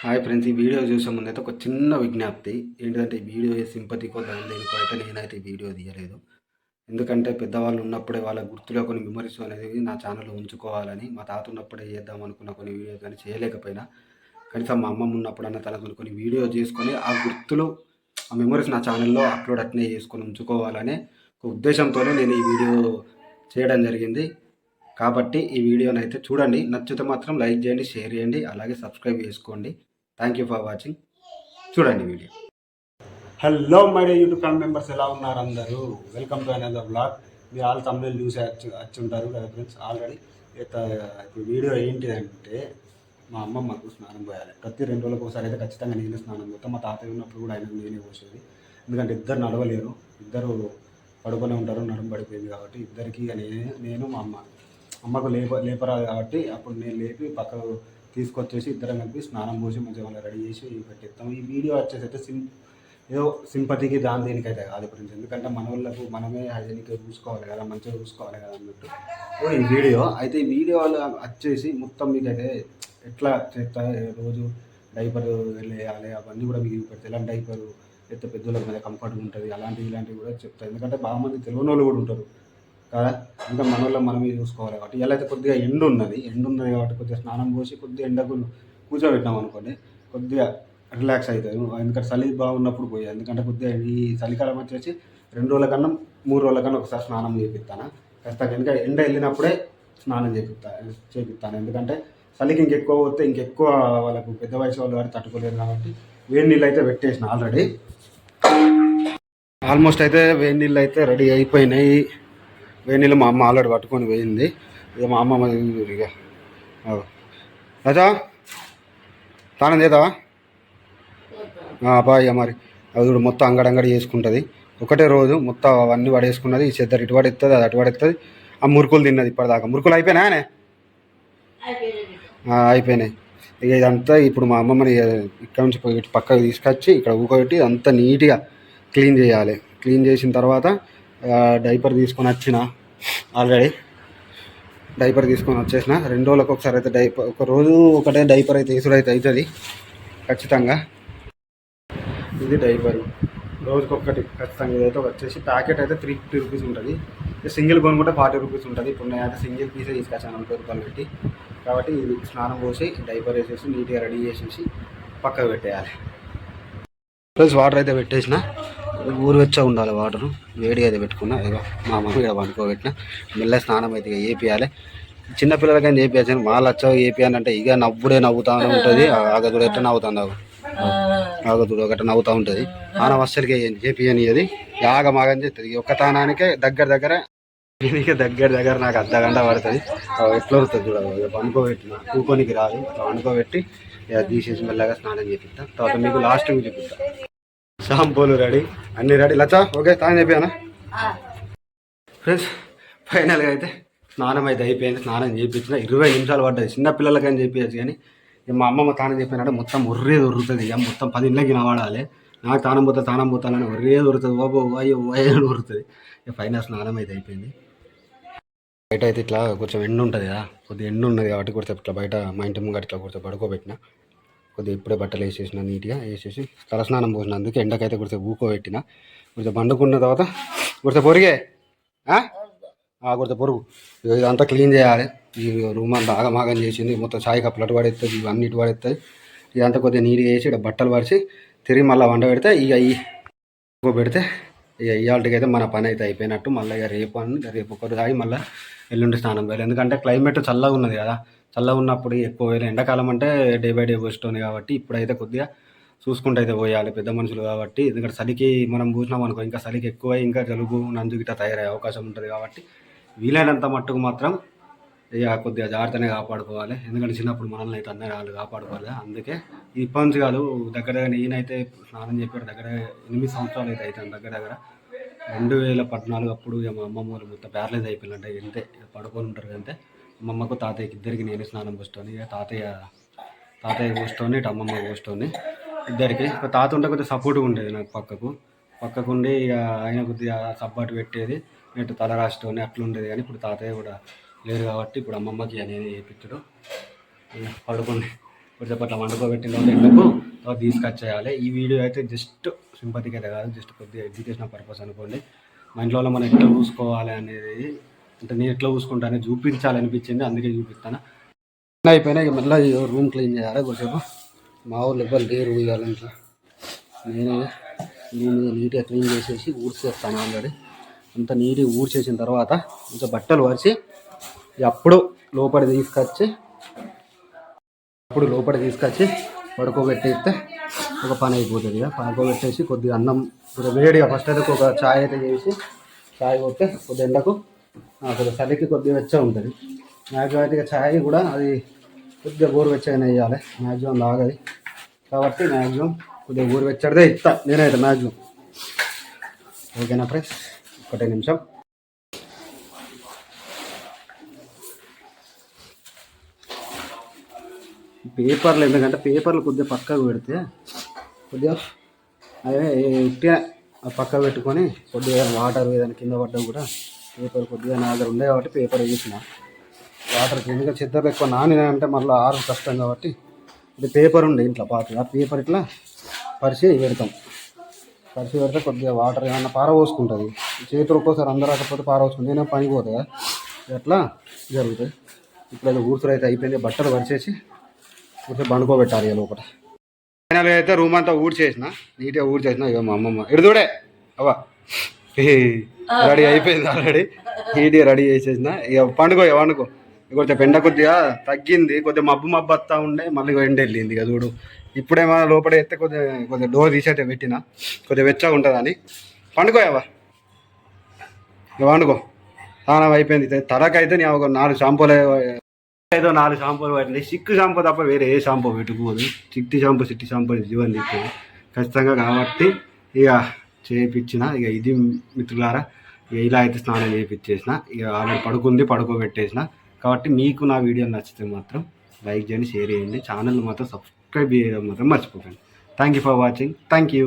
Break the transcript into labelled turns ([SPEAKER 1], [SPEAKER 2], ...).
[SPEAKER 1] Hi friends ఈ video చూసే ముందైతే ఒక చిన్న విజ్ఞప్తి. ఏంటంటే ఈ వీడియో సింపతికో దాని దేనికో అయితే నేనైతే ఈ వీడియో తీయలేదు. ఎందుకంటే పెద్దవాళ్ళు ఉన్నప్పుడే వాళ్ళ గుర్తులో కొన్ని మెమరీస్ అనేది నా ఛానల్లో ఉంచుకోవాలని మా తాత ఉన్నప్పుడే చేద్దాం అనుకున్న కొన్ని వీడియోస్ కానీ చేయలేకపోయినా కనీసం మా అమ్మమ్మ ఉన్నప్పుడన్నా తనతో కొన్ని వీడియో చేసుకొని ఆ గుర్తులు ఆ మెమరీస్ నా ఛానల్లో అప్లోడ్ అట్నే చేసుకొని ఉంచుకోవాలనే ఒక ఉద్దేశంతోనే నేను ఈ వీడియో చేయడం జరిగింది. కాబట్టి ఈ వీడియోని అయితే చూడండి. నచ్చితే మాత్రం లైక్ చేయండి షేర్ చేయండి అలాగే సబ్స్క్రైబ్ చేసుకోండి. థ్యాంక్ యూ ఫర్ వాచింగ్ చూడండి video. Hello my dear YouTube family members ఎలా ఉన్నారు అందరూ? వెల్కమ్ టు అనదర్ బ్లాగ్ మీరు ఆల్ తమిళ న్యూస్ వచ్చి ఉంటారు కదా ఫ్రెండ్స్ ఆల్రెడీ ఇప్పుడు వీడియో ఏంటిదంటే మా మా అమ్మమ్మకు స్నానం పోయాలి. ప్రతి రెండు రోజులకు ఒకసారి అయితే ఖచ్చితంగా నేనే స్నానం పోతాను మా తాతయ్య ఉన్నప్పుడు కూడా ఆయన నేనే పోసేది. ఎందుకంటే ఇద్దరు నడవలేరు. ఇద్దరు పడుకునే ఉంటారు నడుము పడిపోయింది కాబట్టి ఇద్దరికి నేనే నేను మా అమ్మ. అమ్మకు లేప లేపరాదు కాబట్టి అప్పుడు నేను లేపి పక్కకు తీసుకొచ్చేసి ఇద్దరం కలిపి స్నానం పోసి మంచిగా వాళ్ళని రెడీ చేసి పెట్టిస్తాం. ఈ వీడియో వచ్చేసి అయితే సిం ఏదో సింపతికి దాని దేనికైతే కాదు ఫ్రెండ్స్ ఎందుకంటే మన వాళ్ళకు మనమే హైజీనిక్ చూసుకోవాలి కదా మంచిగా చూసుకోవాలి కదా అన్నట్టు. ఓ ఈ వీడియో అయితే ఈ వీడియో వచ్చేసి మొత్తం మీకైతే ఎట్లా చేస్తా రోజు డైపర్ వేయాలి అవన్నీ కూడా మీకు పెడతాయి ఎలాంటి డైపర్ పెద్ద పెద్దోళ్ళ మీద కంఫర్ట్గా ఉంటుంది అలాంటివి ఇలాంటివి కూడా చెప్తాయి ఎందుకంటే బాగా మంది తెలియని వాళ్ళు కూడా ఉంటారు. కదా ఇంకా మన మనమే చూసుకోవాలి కాబట్టి. ఇలా అయితే కొద్దిగా ఎండు ఉన్నది. ఎండు ఉన్నది కాబట్టి కొద్దిగా స్నానం పోసి కొద్దిగా ఎండకు కూర్చోబెట్టినాం అనుకోండి కొద్దిగా రిలాక్స్ అవుతుంది ఎందుకంటే చలి బాగున్నప్పుడు పోయి ఎందుకంటే కొద్దిగా ఈ చలికాలం వచ్చేసి రెండు రోజుల కన్నా మూడు రోజుల కన్నా ఒకసారి స్నానం చేపిస్తాను. ఖచ్చితంగా. ఎందుకంటే ఎండ వెళ్ళినప్పుడే స్నానం చేపిస్తా చేపిస్తాను. ఎందుకంటే చలికి ఇంకెక్కువ పోతే ఇంకెక్కువ వాళ్ళకు పెద్ద వయసు వాళ్ళు వారు తట్టుకోలేరు కాబట్టి వేడి నీళ్ళు అయితే పెట్టేసిన ఆల్రెడీ. ఆల్మోస్ట్ అయితే వేడి నీళ్ళు అయితే రెడీ అయిపోయినాయి. వేణిలో మా అమ్మ ఆల్రెడీ పట్టుకొని పోయింది. ఇక మా అమ్మ ఇక రాజా? తానం చేద్దావా బాయ్ మరి. అది కూడా మొత్తం అంగడంగడి అంగడి చేసుకుంటుంది. ఒకటే రోజు మొత్తం అవన్నీ పడేసుకున్నది ఈ చెద్దరు ఇటు పడేస్తుంది అది అటు పడేస్తుంది ఆ మురుకులు తిన్నది ఇప్పటిదాకా. మురుకులు అయిపోయినాయనే అయిపోయినాయి. ఇక ఇదంతా ఇప్పుడు మా అమ్మమ్మని ఇక్కడ నుంచి పక్కకి పక్కకు తీసుకొచ్చి ఇక్కడ ఊకొట్టి అంతా నీట్గా క్లీన్ చేయాలి. క్లీన్ చేసిన తర్వాత డైపర్ తీసుకొని వచ్చిన ఆల్రెడీ. డైపర్ తీసుకొని వచ్చేసిన. రెండు రోజులకు ఒకసారి అయితే డైపర్ ఒక రోజు ఒకటే డైపర్ అయితే తీసుడు అయితే అవుతుంది ఖచ్చితంగా. ఇది డైపర్. రోజుకొకటి ఖచ్చితంగా ఇదైతే వచ్చేసి ప్యాకెట్ అయితే త్రీ ఫిఫ్టీ రూపీస్ ఉంటుంది. సింగిల్ కొనుక్కుంటే ఫార్టీ రూపీస్ ఉంటుంది. ఇప్పుడు నేను అయితే సింగిల్ పీసే తీసుకొచ్చాను నలభై రూపాయలు పెట్టి. కాబట్టి ఇది స్నానం పోసి డైపర్ వేసేసి నీట్గా రెడీ చేసేసి పక్కకు పెట్టేయాలి. ప్లస్ వాటర్ అయితే పెట్టేసిన. ఊరు వెచ్చ ఉండాలి వాటర్ వేడి అయితే పెట్టుకున్నా. ఇగో మా మమ్మీ ఇక్కడ వండుకోబెట్టిన మెల్ల స్నానం అయితే ఇక చిన్నపిల్లలకైనా చిన్న వాళ్ళు వచ్చావు ఏపీఎన్ అంటే ఇక నవ్వుడే నవ్వుతానే ఉంటుంది. ఆగదుడు ఎట్లా నవ్వుతాను ఆగదుడు ఒకటి నవ్వుతూ ఉంటుంది. ఆన అస్సలకి చేపియని అది యాగమాగం చేస్తుంది. ఈ ఒక్క తానానికే దగ్గర దగ్గర దీనికి దగ్గర దగ్గర నాకు అర్ధ గంట పడుతుంది. ఎట్లా వస్తుంది చూడ పండుకోబెట్టిన. వండుకోబెట్టిన కూకోనికి రాదు. అట్లా వండుకోబెట్టి ఇక తీసేసి మెల్లగా స్నానం చేపిస్తాను తర్వాత మీకు లాస్ట్ చూపిస్తా. షాంపూలు రెడీ అన్ని రెడీ. లచ్చా ఓకే తాను చెప్పానా ఫ్రెండ్స్ ఫైనల్గా అయితే స్నానం అయితే అయిపోయింది. స్నానం చేయించిన ఇరవై నిమిషాలు పడ్డది. చిన్న పిల్లలకని చెప్పేసి కానీ మా అమ్మమ్మ తానం చెప్పినట్టు మొత్తం ఒర్రే దొరుకుతుంది. ఇక మొత్తం పది ఇళ్ళకి నవాడాలి నాకు తానం పోతా తానం పోతానని ఒర్రే దొరుకుతుంది. ఓబో అయ్యో అయ్యో దొరుకుతుంది. ఇక ఫైనల్ స్నానం అయితే అయిపోయింది. బయట అయితే ఇట్లా కొంచెం ఎండ ఉంటుంది కదా. కొద్దిగా ఎండ ఉన్నది కాబట్టి కొంచెం ఇట్లా బయట మా ఇంటి ముంగట ఇట్లా కొంచెం పడుకోబెట్టిన. కొద్దిగా ఇప్పుడే బట్టలు వేసేసిన నీట్గా వేసేసి తలస్నానం పోసిన అందుకే ఎండకైతే కొంచెం ఊకోబెట్టిన. కొంచెం పండుకున్న తర్వాత కొంచెం పొరిగే. ఆ? పొరుగు. ఇదంతా క్లీన్ చేయాలి. ఈ రూమ్ అంతా ఆగమాగం చేసింది. మొత్తం చాయ్ కప్పులు అటు పడేస్తుంది ఇవన్నీ ఇటు పడేస్తుంది ఇదంతా కొద్దిగా నీట్గా వేసి ఇక్కడ బట్టలు పరిచి తిరిగి మళ్ళీ వండ పెడితే ఇక ఈ పెడితే ఇక ఇవాళకైతే అయితే మన పని అయితే అయిపోయినట్టు. మళ్ళీ ఇక రేపు అని రేపు ఒకరు తాగి మళ్ళీ ఎల్లుండి స్నానం పోయాలి ఎందుకంటే క్లైమేట్ చల్లగా ఉన్నది కదా. చల్లగా ఉన్నప్పుడు ఎక్కువ వేయాలి. ఎండాకాలం అంటే డే బై డే పోస్తుంది కాబట్టి ఇప్పుడైతే కొద్దిగా చూసుకుంటూ అయితే పోయాలి పెద్ద మనుషులు కాబట్టి. ఎందుకంటే చలికి మనం పూసినాం అనుకో ఇంకా చలికి ఎక్కువ ఇంకా జలుబు నంజు గిట్ట తయారయ్యే అవకాశం ఉంటుంది కాబట్టి వీలైనంత మట్టుకు మాత్రం ఇక కొద్దిగా జాగ్రత్తనే కాపాడుకోవాలి. ఎందుకంటే చిన్నప్పుడు మనల్ని అయితే అందరూ వాళ్ళు కాపాడుకోవాలి. అందుకే ఇప్పటి నుంచి కాదు దగ్గర దగ్గర నేనైతే స్నానం చెప్పాడు దగ్గర ఎనిమిది సంవత్సరాలు అయితే అవుతాను దగ్గర దగ్గర. రెండు వేల పద్నాలుగు అప్పుడు మా అమ్మమ్మ వాళ్ళు మొత్తం ప్యారలైజ్ అయిపోయిందంటే అంతే పడుకొని ఉంటారు అంతే. అమ్మమ్మకు తాతయ్యకి ఇద్దరికి నేను స్నానం పోస్తాను. ఇక తాతయ్య తాతయ్య పోస్తూనే ఇటు అమ్మమ్మ పోస్తూనే. ఇద్దరికి. ఇక తాత ఉంటే కొద్దిగా సపోర్ట్గా ఉండేది నాకు పక్కకు. పక్కకు ఉండి ఇక ఆయన కొద్దిగా సబ్బాటు పెట్టేది. ఇటు తల రాస్తూనే అట్లా ఉండేది. కానీ ఇప్పుడు తాతయ్య కూడా లేరు కాబట్టి ఇప్పుడు అమ్మమ్మకి అనేది చేయించడు పడుకుని పడుకుంది కొద్దిసేపు అట్లా వండుకోబెట్టిన తర్వాత తర్వాత తీసుకొచ్చేయాలి. ఈ వీడియో అయితే జస్ట్ సింపతికి అయితే కాదు జస్ట్ కొద్దిగా ఎడ్యుకేషన్ పర్పస్ అనుకోండి. మా ఇంట్లో మనం ఎట్లా చూసుకోవాలి అనేది అంటే నేను ఎట్లా చూసుకుంటా చూపించాలనిపించింది అందుకే చూపిస్తాను. అయిపోయినా ఇక మళ్ళీ రూమ్ క్లీన్ చేయాలి కొద్దిసేపు? మా ఊళ్ళు ఇవ్వాలి లేరు ఇవాళ ఇంట్లో నేను నీట్గా క్లీన్ చేసేసి ఊడ్చేస్తాను ఆల్రెడీ. అంత నీట్గా ఊడ్చేసిన తర్వాత కొంచెం బట్టలు వరిచి ఇక అప్పుడు లోపల తీసుకొచ్చి అప్పుడు లోపల తీసుకొచ్చి పడుకోబెట్టేస్తే ఒక పని అయిపోతుంది ఇక. పడుకోబెట్టేసి కొద్దిగా అన్నం వేడిగా ఫస్ట్ అయితే ఒక చాయ్ అయితే చేసి చాయ్ కొట్టే కొద్ది ఎండకు అసలు చలికి కొద్దిగా వెచ్చగా ఉంటుంది. మ్యాక్సిమం అయితే చాయ్ కూడా అది కొద్దిగా గోరువెచ్చగానే వేయాలి మ్యాక్సిమం లాగది. కాబట్టి మ్యాక్సిమం కొద్దిగా గోరువెచ్చడిదే ఇస్తా. నేనైతే మ్యాక్సిమం. ఓకేనా ఫ్రెండ్స్? ఒకటే నిమిషం. పేపర్లు ఎందుకంటే పేపర్లు కొద్దిగా పక్కకు పెడితే కొద్దిగా అదే ఉట్టిగా ఆ పక్కకు పెట్టుకొని కొద్దిగా వాటర్ ఏదైనా కింద పడ్డా కూడా పేపర్ కొద్దిగా నా దగ్గర ఉండే కాబట్టి పేపర్ వేసిన. వాటర్ ఎందుకంటే చెద్దరు ఎక్కువ నాని అంటే మళ్ళీ ఆరు కష్టం కాబట్టి ఇది పేపర్ ఉండే ఇంట్లో పాత ఆ పేపర్ ఇట్లా పరిచి పెడతాం. పరిచి పెడితే కొద్దిగా వాటర్ ఏమన్నా పారపోసుకుంటుంది చేతులు ఒక్కోసారి అందరూ రాకపోతే పారపోసుకుంటుంది ఏమైనా పని పోతుందా? ఎట్లా జరుగుతుంది? ఇప్పుడు అది ఊరుతులు అయితే అయిపోయింది బట్టలు పరిచేసి కొంచెం పండుకోబెట్టాలి ఇక లోపల. ఫైనల్గా అయితే రూమ్ అంతా ఊడ్చేసిన. నీట్గా ఊడ్చేసిన ఇక మా అమ్మమ్మ. ఇడుదూడే అవ్వ. రెడీ అయిపోయింది ఆల్రెడీ. నీట్గా రెడీ చేసేసిన. ఇక పండుగో ఇక పండుకో. కొంచెం ఎండ కొద్దిగా తగ్గింది. కొద్దిగా మబ్బు మబ్బు వస్తూ ఉండే మళ్ళీ ఎండ వెళ్ళింది ఇక చూడు. ఇప్పుడేమో లోపల ఎత్తే కొద్దిగా కొద్దిగా డోర్ తీసైతే పెట్టిన. కొద్దిగా వెచ్చగా ఉంటుంది అని పండుకో ఇక పండుకో. స్నానం అయిపోయింది. తలకైతే నేను ఒక నాలుగు షాంపూలు ఏదో నాలుగు షాంపూలు పట్టినాయి సిక్కు షాంపూ తప్ప వేరే ఏ షాంపూ పెట్టుకోదు. చిట్టి షాంపూ సిట్టి షాంపూ జీవన్ తీస్తుంది ఖచ్చితంగా కాబట్టి ఇక చేయించిన ఇక ఇది మిత్రులారా ఇలా అయితే స్నానం చేయించేసిన ఇక ఆల్రెడీ పడుకుంది పడుకోబెట్టేసిన కాబట్టి మీకు నా వీడియో నచ్చితే మాత్రం లైక్ చేయండి షేర్ చేయండి. ఛానల్ మాత్రం సబ్స్క్రైబ్ చేయడం మాత్రం మర్చిపోకండి. Thank you for watching thank you